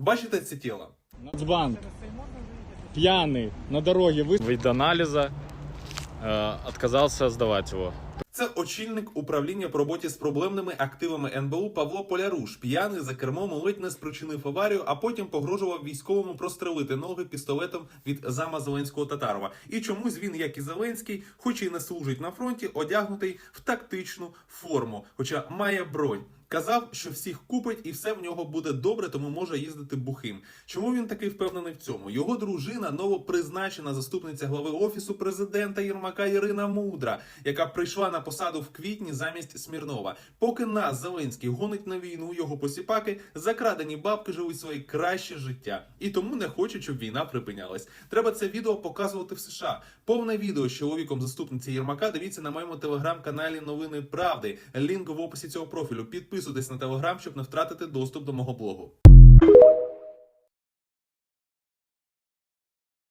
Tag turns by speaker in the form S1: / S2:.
S1: Бачите це тіло?
S2: Нацбанк пьяный на дороге вы... Вид анализа э, отказался сдавать его.
S1: Це очільник управління по роботі з проблемними активами НБУ Павло Поляруш. П'яний за кермом ледь не спричинив аварію, а потім погрожував військовому прострелити ноги пістолетом від зама Зеленського Татарова. І чомусь він, як і Зеленський, хоч і не служить на фронті, одягнутий в тактичну форму, хоча має бронь. Казав, що всіх купить і все в нього буде добре, тому може їздити бухим. Чому він такий впевнений в цьому? Його дружина новопризначена заступниця глави офісу президента Єрмака Ірина Мудра, яка прийшла на посаду в квітні замість Смірнова. Поки нас Зеленський гонить на війну, його посіпаки, закрадені бабки живуть своє краще життя і тому не хочуть, щоб війна припинялась. Треба це відео показувати в США. Повне відео з чоловіком заступниці Єрмака. Дивіться на моєму телеграм-каналі Новини Правди. Лінк в описі цього профілю. Підписуйтесь на телеграм, щоб не втратити доступ до мого блогу.